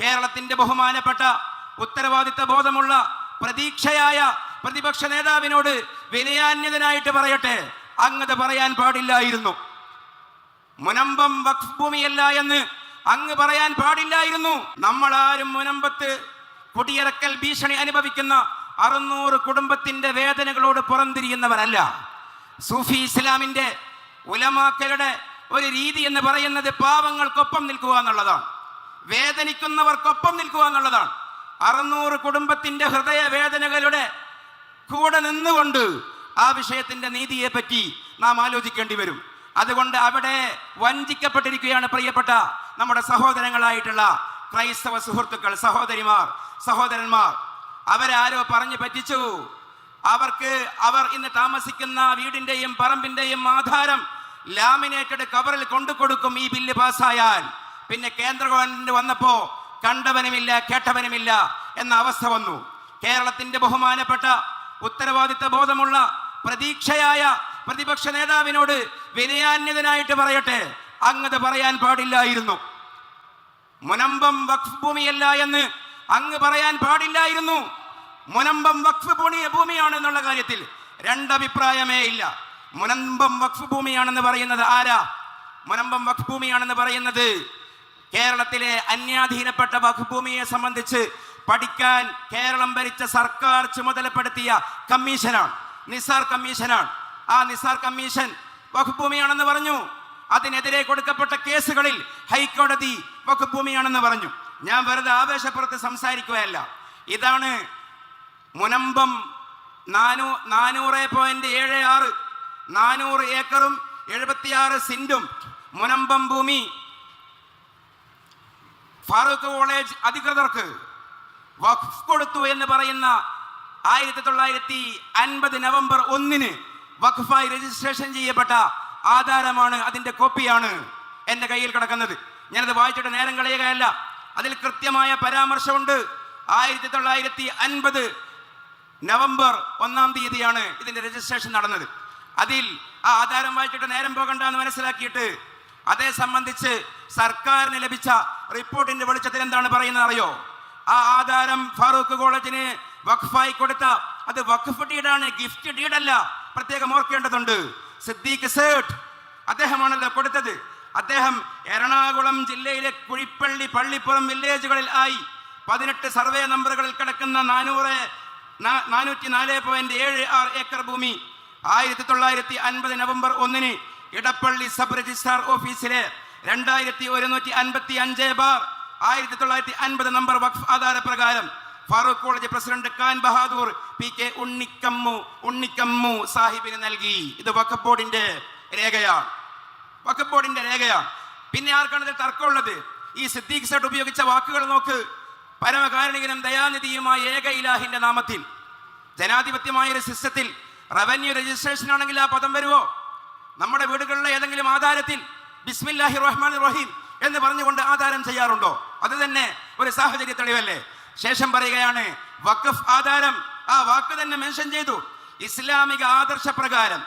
കേരളത്തിന്റെ ബഹുമാനപ്പെട്ട ഉത്തരവാദിത്ത ബോധമുള്ള പ്രതീക്ഷയായ പ്രതിപക്ഷ നേതാവിനോട് വിനയാന്യതനായിട്ട് പറയട്ടെ. അങ്ങത് പറയാൻ പാടില്ലായിരുന്നു. മുനമ്പം വഖഫ് ഭൂമിയല്ല എന്ന് അങ്ങ് പറയാൻ പാടില്ലായിരുന്നു. നമ്മളാരും മുനമ്പത്ത് കുടിയിറക്കൽ ഭീഷണി അനുഭവിക്കുന്ന അറുന്നൂറ് കുടുംബത്തിന്റെ വേദനകളോട് പുറംതിരിയുന്നവരല്ല. സൂഫി ഇസ്ലാമിന്റെ ഉലമാക്കളുടെ ഒരു രീതി എന്ന് പറയുന്നത് പാവങ്ങൾക്കൊപ്പം നിൽക്കുക എന്നുള്ളതാണ്. വേദനിക്കുന്നവർക്കൊപ്പം നിൽക്കുക എന്നുള്ളതാണ്. അറുന്നൂറ് കുടുംബത്തിന്റെ ഹൃദയ വേദനകളുടെ കൂടെ നിന്നുകൊണ്ട് ആ വിഷയത്തിന്റെ നീതിയെ പറ്റി നാം ആലോചിക്കേണ്ടി വരും. അതുകൊണ്ട് അവിടെ വഞ്ചിക്കപ്പെട്ടിരിക്കുകയാണ് പ്രിയപ്പെട്ട നമ്മുടെ സഹോദരങ്ങളായിട്ടുള്ള ക്രൈസ്തവ സുഹൃത്തുക്കൾ സഹോദരിമാർ സഹോദരന്മാർ. അവരാരോ പറഞ്ഞു പറ്റിച്ചു? അവർക്ക് അവർ ഇന്ന് താമസിക്കുന്ന വീടിന്റെയും പറമ്പിന്റെയും ആധാരം ലാമിനേറ്റഡ് കവറിൽ കൊണ്ടു കൊടുക്കും ഈ ബില്ല് പാസ്സായാൽ. പിന്നെ കേന്ദ്ര ഗവൺമെന്റ് വന്നപ്പോ കണ്ടവനുമില്ല കേട്ടവനുമില്ല എന്ന അവസ്ഥ വന്നു. കേരളത്തിന്റെ ബഹുമാനപ്പെട്ട ഉത്തരവാദിത്ത ബോധമുള്ള പ്രതീക്ഷയായ പ്രതിപക്ഷ നേതാവിനോട് വിനയാന്യതനായിട്ട് പറയട്ടെ അങ്ങത് പറയാൻ പാടില്ലായിരുന്നു. മുനമ്പം വഖഫ് ഭൂമിയല്ല എന്ന് അങ്ങ് പറയാൻ പാടില്ലായിരുന്നു. മുനമ്പം വഖഫ് ഭൂമി ഭൂമിയാണെന്നുള്ള കാര്യത്തിൽ രണ്ടഭിപ്രായമേ ഇല്ല. മുനമ്പം വഖഫ് ഭൂമിയാണെന്ന് പറയുന്നത് ആരാ? മുനമ്പം വഖഫ് ഭൂമിയാണെന്ന് പറയുന്നത് കേരളത്തിലെ അന്യാധീനപ്പെട്ട വഖഫ് സംബന്ധിച്ച് പഠിക്കാൻ കേരളം ഭരിച്ച സർക്കാർ ചുമതലപ്പെടുത്തിയ കമ്മീഷനാണ്. നിസാർ കമ്മീഷനാണ്. ആ നിസാർ കമ്മീഷൻ വഖഫ് പറഞ്ഞു. അതിനെതിരെ കൊടുക്കപ്പെട്ട കേസുകളിൽ ഹൈക്കോടതി വഖഫ് പറഞ്ഞു. ഞാൻ വെറുതെ ആവേശപ്പുറത്ത് സംസാരിക്കുകയല്ല. ഇതാണ് മുനമ്പം നാനൂ നാനൂറ് പോയിന്റ് ഏഴ് ആറ് നാനൂറ് ഏക്കറും എഴുപത്തിയാറ് സെന്റും മുനമ്പം ഭൂമി ഫാറൂഖ് കോളേജ് അധികൃതർക്ക് വഖഫ് കൊടുത്തു എന്ന് പറയുന്ന ആയിരത്തി തൊള്ളായിരത്തി അൻപത് നവംബർ ഒന്നിന് വഖഫായി രജിസ്ട്രേഷൻ ചെയ്യപ്പെട്ട ആധാരമാണ് അതിന്റെ കോപ്പിയാണ് എന്റെ കയ്യിൽ കിടക്കുന്നത്. ഞാനത് വായിച്ചിട്ട് നേരം കളയുകയല്ല. അതിൽ കൃത്യമായ പരാമർശമുണ്ട്. ആയിരത്തി തൊള്ളായിരത്തി അൻപത് നവംബർ ഒന്നാം തീയതിയാണ് ഇതിന്റെ രജിസ്ട്രേഷൻ നടന്നത്. അതിൽ ആ ആധാരം വായിച്ചിട്ട് നേരം പോകണ്ട എന്ന് മനസ്സിലാക്കിയിട്ട് അതേ സംബന്ധിച്ച് സർക്കാരിന് ലഭിച്ച റിപ്പോർട്ടിന്റെ വെളിച്ചത്തിൽ എന്താണ് പറയുന്നത് അറിയോ? ആ ആധാരം ഫാറൂഖ് കോളേജിന് വഖഫായി കൊടുത്ത അത് വഖഫ് ഡീഡാണ് ഗിഫ്റ്റ് ഡീഡല്ല. പ്രത്യേകം ഓർക്കേണ്ടതുണ്ട്. സിദ്ദീഖ് സേട്ട് അദ്ദേഹമാണല്ലോ കൊടുത്തത്. അദ്ദേഹം എറണാകുളം ജില്ലയിലെ കുഴിപ്പള്ളി പള്ളിപ്പുറം വില്ലേജുകളിൽ ആയി പതിനെട്ട് സർവേ നമ്പറുകളിൽ കിടക്കുന്ന നാനൂറ് നാനൂറ്റി നാല് പോയിന്റ് ഏഴ് ആറ് ഏക്കർ ഭൂമി ആയിരത്തി തൊള്ളായിരത്തി അൻപത് നവംബർ ഒന്നിന് ഇടപ്പള്ളി സബ് രജിസ്ട്രാർ ഓഫീസിലെ രണ്ടായിരത്തി ഒരുന്നൂറ്റി അൻപത്തി അഞ്ച് ബാർ ആയിരത്തി തൊള്ളായിരത്തി അൻപത് നമ്പർ വഖഫ് ആധാര പ്രകാരം Farook college president Khan Bahadur P K Unnikammu Unnikammu സാഹിബിന് നൽകി. ഇത് വഖഫ് ബോർഡിന്റെ രേഖയാണ്. വഖഫ് ബോർഡിന്റെ രേഖയാണ്. പിന്നെ ആർക്കാണ് ഇതിൽ തർക്കമുള്ളത്? ഈ സിദ്ദീഖ് സെട്ട് ഉപയോഗിച്ച വാക്കുകൾ നോക്ക്. പരമകാരുണികനും ദയാനിധിയുമായ ഏക ഇലാഹിന്റെ നാമത്തിൽ. ജനാധിപത്യമായ ഒരു സിസ്റ്റത്തിൽ റവന്യൂ രജിസ്ട്രേഷൻ ആണെങ്കിൽ ആ പദം വരുമോ നമ്മുടെ വീടുകളിലെ ഏതെങ്കിലും ആധാരത്തിൽ ബിസ്മില്ലാഹി റഹ്മാൻ റഹീം എന്ന് പറഞ്ഞുകൊണ്ട് ആധാരം ചെയ്യാറുണ്ടോ? അത് തന്നെ ഒരു സാഹചര്യ തെളിവല്ലേ? ശേഷം പറയുകയാണ് വഖഫ് ആധാരം. ആ വാക്ക് തന്നെ മെൻഷൻ ചെയ്തു. ഇസ്ലാമിക ആദർശ പ്രകാരം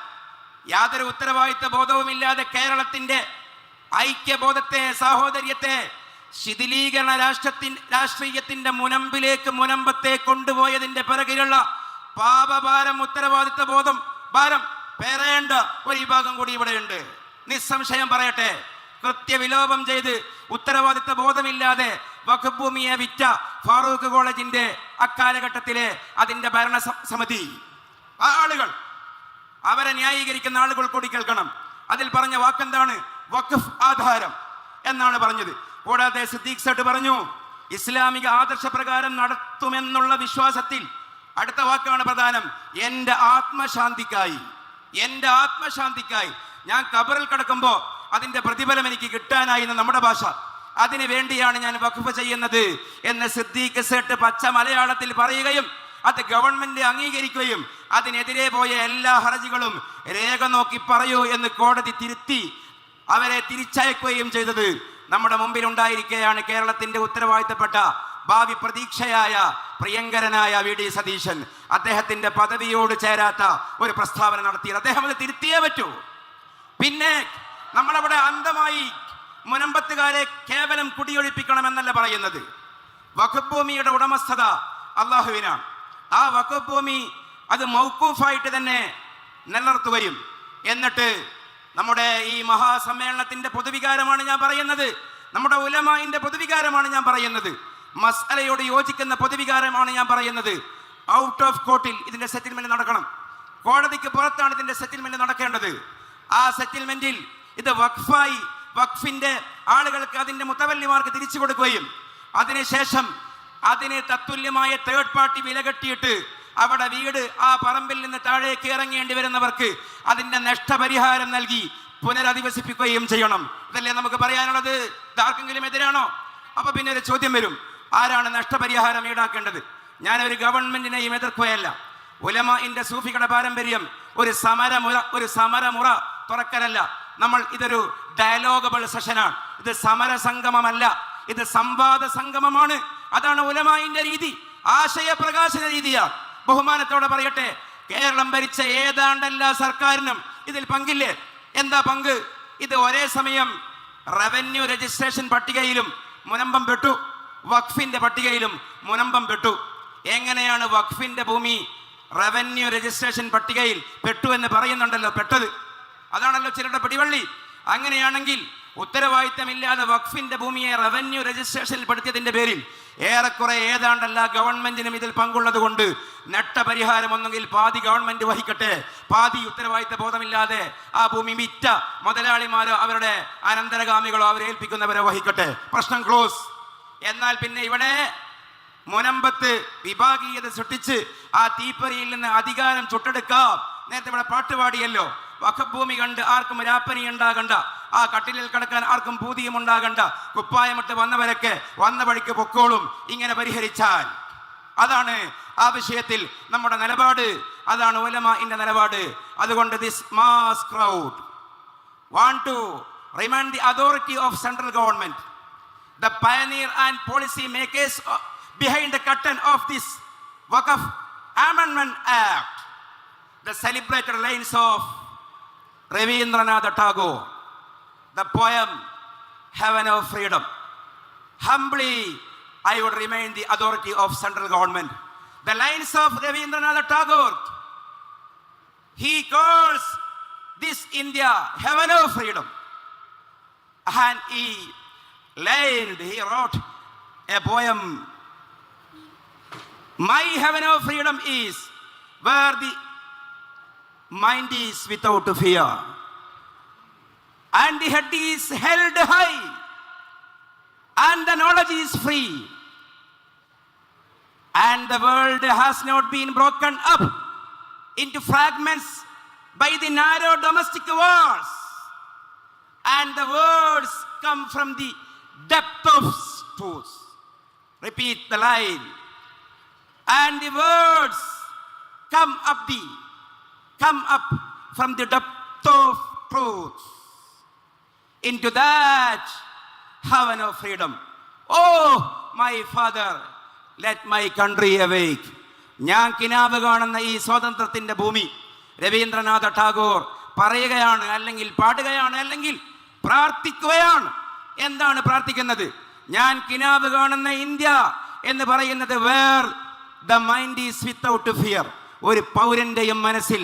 യാതൊരു ഉത്തരവാദിത്ത ബോധവുമില്ലാതെ കേരളത്തിന്റെ ഐക്യബോധത്തെ സാഹോദര്യത്തെ ശിഥിലീകരണ രാഷ്ട്രത്തിൻ രാഷ്ട്രീയത്തിന്റെ മുനമ്പിലേക്ക് മുനമ്പത്തെ കൊണ്ടുപോയതിന്റെ പിറകിലുള്ള പാപഭാരം ഉത്തരവാദിത്ത ബോധം ഭാരം പേറേണ്ട ഒരു വിഭാഗം കൂടി ഇവിടെ ഇവിടെയുണ്ട് നിസ്സംശയം പറയട്ടെ. കൃത്യവിലോപം ചെയ്ത് ഉത്തരവാദിത്ത ബോധമില്ലാതെ വഖഭൂമിയെ ഭൂമിയെ വിറ്റ ഫാറൂഖ് കോളേജിന്റെ അക്കാലഘട്ടത്തിലെ അതിന്റെ ഭരണ സമിതി. ആളുകൾ അവരെ ന്യായീകരിക്കുന്ന ആളുകൾ കൂടി കേൾക്കണം. അതിൽ പറഞ്ഞ വാക്കെന്താണ്? വഖഫ് ആധാരം എന്നാണ് പറഞ്ഞത്. കൂടാതെ സിദ്ദീഖ് സട്ട് പറഞ്ഞു ഇസ്ലാമിക ആദർശപ്രകാരം നടത്തുമെന്നുള്ള വിശ്വാസത്തിൽ അടുത്ത വാക്കാണ് പ്രധാനം എന്റെ ആത്മശാന്തിക്കായി. എന്റെ ആത്മശാന്തിക്കായി. ഞാൻ കബറിൽ കിടക്കുമ്പോൾ അതിന്റെ പ്രതിഫലം എനിക്ക് കിട്ടാനായി എന്ന് നമ്മുടെ ഭാഷ. അതിനു വേണ്ടിയാണ് ഞാൻ വഖഫ് ചെയ്യുന്നത് എന്ന് സിദ്ദീഖ് സേട്ട് പച്ച മലയാളത്തിൽ പറയുകയും അത് ഗവൺമെന്റ് അംഗീകരിക്കുകയും അതിനെതിരെ പോയ എല്ലാ ഹർജികളും രേഖ നോക്കി പറയൂ എന്ന് കോടതി തിരുത്തി അവരെ തിരിച്ചയക്കുകയും ചെയ്തത് നമ്മുടെ മുമ്പിൽ ഉണ്ടായിരിക്കുകയാണ് കേരളത്തിന്റെ ഉത്തരവാദിത്തപ്പെട്ട ഭാവി പ്രതീക്ഷയായ പ്രിയങ്കരനായ വി ഡി സതീശൻ അദ്ദേഹത്തിന്റെ പദവിയോട് ചേരാത്ത ഒരു പ്രസ്താവന നടത്തിയത്. അദ്ദേഹം അത് തിരുത്തിയേ പറ്റൂ. പിന്നെ നമ്മളവിടെ അന്ധമായി മുനമ്പത്തുകാരെ കേവലം കുടിയൊഴിപ്പിക്കണമെന്നല്ല പറയുന്നത്. വഖഫ് ഭൂമിയുടെ ഉടമസ്ഥത അള്ളാഹുവിനാണ്. ആ വഖഫ് ഭൂമി അത് മൗക്കൂഫായിട്ട് തന്നെ നിലനിർത്തുകയും എന്നിട്ട് നമ്മുടെ ഈ മഹാസമ്മേളനത്തിന്റെ പൊതുവികാരമാണ് ഞാൻ പറയുന്നത്. നമ്മുടെ ഉലമായിന്റെ പൊതുവികാരമാണ് ഞാൻ പറയുന്നത്. മസ്അലയോട് യോജിക്കുന്ന പൊതുവികാരമാണ് ഞാൻ പറയുന്നത്. ഔട്ട് ഓഫ് കോർട്ടിൽ ഇതിന്റെ സെറ്റിൽമെന്റ് നടക്കണം. കോടതിക്ക് പുറത്താണ് ഇതിന്റെ സെറ്റിൽമെന്റ് നടക്കേണ്ടത്. ആ സെറ്റിൽമെന്റിൽ ഇത് വഖഫായി വഖഫിന്റെ ആളുകൾക്ക് അതിന്റെ മുത്തവല്ലിമാർക്ക് തിരിച്ചു കൊടുക്കുകയും അതിനുശേഷം അതിന് തത്തുല്യമായ തേർഡ് പാർട്ടി വില കെട്ടിയിട്ട് അവിടെ വീട് ആ പറമ്പിൽ നിന്ന് താഴേക്ക് ഇറങ്ങേണ്ടി വരുന്നവർക്ക് അതിന്റെ നഷ്ടപരിഹാരം നൽകി പുനരധിവസിപ്പിക്കുകയും ചെയ്യണം. ഇതല്ലേ നമുക്ക് പറയാനുള്ളത്? ആർക്കെങ്കിലും എതിരാണോ? അപ്പൊ പിന്നെ ഒരു ചോദ്യം വരും. ആരാണ് നഷ്ടപരിഹാരം ഈടാക്കേണ്ടത്? ഞാനൊരു ഗവൺമെന്റിനെയും എതിർക്കുകയല്ല. ഉലമാന്റെ സൂഫികളുടെ പാരമ്പര്യം ഒരു സമരമുറ ഒരു സമരമുറ തുറക്കലല്ല. നമ്മൾ ഇതൊരു ഡയലോഗബിൾ സെഷനാണ് ഇത് സമര സംഗമമല്ല. ഇത് സംവാദ സംഗമമാണ്. അതാണ് ഉലമായിന്റെ രീതി. ആശയ പ്രകാശന രീതിയാണ്. ബഹുമാനത്തോടെ പറയട്ടെ കേരളം ഭരിച്ച ഏതാണ്ട് എല്ലാ സർക്കാരിനും ഇതിൽ പങ്കില്ലേ? എന്താ പങ്ക്? ഇത് ഒരേ സമയം റവന്യൂ രജിസ്ട്രേഷൻ പട്ടികയിലും മുനമ്പം പെട്ടു. വഖഫിന്റെ പട്ടികയിലും മുനമ്പം പെട്ടു. എങ്ങനെയാണ് വഖഫിന്റെ ഭൂമി റവന്യൂ രജിസ്ട്രേഷൻ പട്ടികയിൽ പെട്ടു എന്ന് പറയുന്നുണ്ടല്ലോ പെട്ടത്. അതാണല്ലോ ചിലരുടെ പിടിവള്ളി. അങ്ങനെയാണെങ്കിൽ ഉത്തരവാദിത്തമില്ലാതെ വഖഫിന്റെ ഭൂമിയെ റവന്യൂ രജിസ്ട്രേഷനിൽ പെടുത്തിയതിന്റെ പേരിൽ ഏറെക്കുറെ ഏതാണ്ടല്ല ഗവൺമെന്റിനും ഇതിൽ പങ്കുള്ളത് കൊണ്ട് നഷ്ടപരിഹാരം ഒന്നെങ്കിൽ പാതി ഗവൺമെന്റ് വഹിക്കട്ടെ പാതി ഉത്തരവാദിത്ത ബോധമില്ലാതെ ആ ഭൂമി വിറ്റ മുതലാളിമാരോ അവരുടെ അനന്തരഗാമികളോ അവരെ ഏൽപ്പിക്കുന്നവരെ വഹിക്കട്ടെ. പ്രശ്നം ക്ലോസ് എന്നാൽ പിന്നെ ഇവിടെ മുനമ്പത്ത് വിഭാഗീയത സൃഷ്ടിച്ച് ആ തീപ്പരിയിൽ നിന്ന് അധികാരം ചുട്ടെടുക്കാം. നേരത്തെ ഇവിടെ പാട്ടുപാടിയല്ലോ വഖഭൂമി കണ്ട് ആർക്കും രാപ്പനി ഉണ്ടാകണ്ട. ആ കട്ടിലിൽ കിടക്കാൻ ആർക്കും ഭൂതിയും ഉണ്ടാകണ്ട. കുപ്പായമിട്ട് വന്നവരൊക്കെ വന്ന വഴിക്ക് പൊക്കോളും. ഇങ്ങനെ പരിഹരിച്ചാൽ. അതാണ് ആ വിഷയത്തിൽ നമ്മുടെ നിലപാട്. അതാണ് ഉലമാന്റെ നിലപാട്. അതുകൊണ്ട് this mass crowd want to remind the authority of central government, the pioneer and policy makers uh, behind the curtain of this Wakaf Amendment Act, the celebrated lines of Ravindranath Tagore, the poem Heaven of Freedom. Humbly, I would remind the authority of central government. The lines of Ravindranath Tagore, he calls this India heaven of freedom. And he learned, he wrote a poem. My heaven of freedom is where the mind is without fear, and the head is held high, and the knowledge is free, and the world has not been broken up into fragments by the narrow domestic wars. And the words come from the depth of truth. Repeat the line. And the words come up the come up from the depth of truth into that heaven of freedom. Oh, my father, let my country awake. ഞാൻ കിനാവ് കാണുന്ന ഈ സ്വാതന്ത്ര്യത്തിന്റെ ഭൂമി രവീന്ദ്രനാഥ ടാഗോർ പറയുകയാണ് അല്ലെങ്കിൽ പാടുകയാണ് അല്ലെങ്കിൽ പ്രാർത്ഥിക്കുകയാണ് എന്താണ് പ്രാർത്ഥിക്കുന്നത്? ഞാൻ കിനാബ് കാണുന്ന ഇന്ത്യ എന്ന് പറയുന്നത് where the mind is without fear. ഒരു പൗരന്റെയും മനസ്സിൽ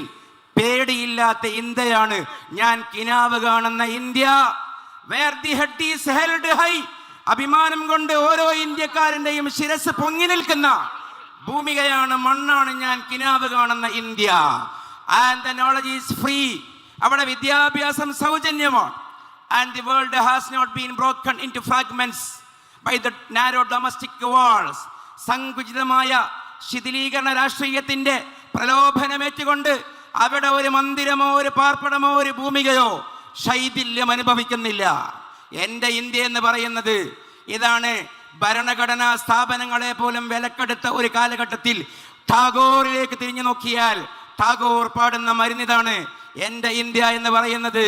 പേടിയില്ലാത്ത ഇന്ത്യയാണ്. ഞാൻ കിനാവ് കാണുന്ന India. Where the head is held high അഭിമാനം കൊണ്ട് ഓരോ ഇന്ത്യക്കാരന്റെയും ശിരസ് പൊങ്ങി നിൽക്കുന്ന ഭൂമികയാണ് മണ്ണാണ് ഞാൻ കിനാവ് കാണുന്ന India. And the knowledge is free അവിടെ വിദ്യാഭ്യാസം സൗജന്യമാണ്. And the world has not been broken into fragments by the narrow domestic walls. സങ്കുചിതമായ ശിഥിലീകരണ രാഷ്ട്രീയത്തിന്റെ പ്രലോഭനമേറ്റുകൊണ്ട് അവിടെ ഒരു മന്ദിരമോ ഒരു പാർപ്പിടമോ ഒരു ഭൂമികയോ ശൈഥില്യം അനുഭവിക്കുന്നില്ല എന്റെ ഇന്ത്യ എന്ന് പറയുന്നത് ഇതാണ് ഭരണഘടനാ സ്ഥാപനങ്ങളെ പോലും വിലക്കെടുത്ത ഒരു കാലഘട്ടത്തിൽ ടാഗോറിലേക്ക് തിരിഞ്ഞു നോക്കിയാൽ ടാഗോർ പാടുന്ന മരുന്നിതാണ് എന്റെ ഇന്ത്യ എന്ന് പറയുന്നത്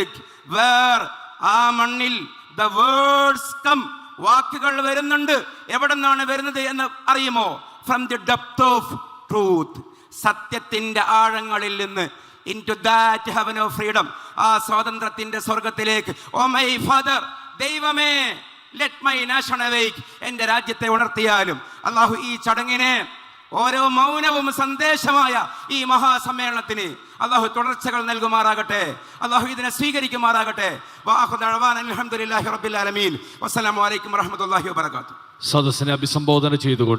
വേർ ആ മണ്ണിൽ ദ വേർഡ്സ് കം വാക്കുകൾ വരുന്നുണ്ട്. എവിടെ നിന്നാണ് വരുന്നത് എന്ന് അറിയുമോ? From the depth of truth സത്യത്തിന്റെ ആഴങ്ങളിൽ നിന്ന് into that heaven of freedom ആ സ്വാതന്ത്ര്യത്തിന്റെ സ്വർഗത്തിലേക്ക് ഓ മൈ ഫാദർ ദൈവമേ ലെറ്റ് മൈ നാഷൻ awake. എന്റെ രാജ്യത്തെ ഉണർത്തിയാലും. അള്ളാഹു ഈ ചടങ്ങിനെ ഓരോ മൗനവും സന്ദേശമായ ഈ മഹാസമ്മേളനത്തിന് അള്ളാഹു തുടർച്ചകൾ നൽകുമാറാകട്ടെ. അള്ളാഹു ഇതിനെ സ്വീകരിക്കുമാറാകട്ടെ. അലഹമുല്ലാഹി റബ്ബിൽ ആലമീൻ. വസ്സലാമു അലൈക്കും വറഹ്മത്തുള്ളാഹി വബറകാതുഹു. സദസ്സിനെ അഭിസംബോധന ചെയ്തുകൊണ്ട്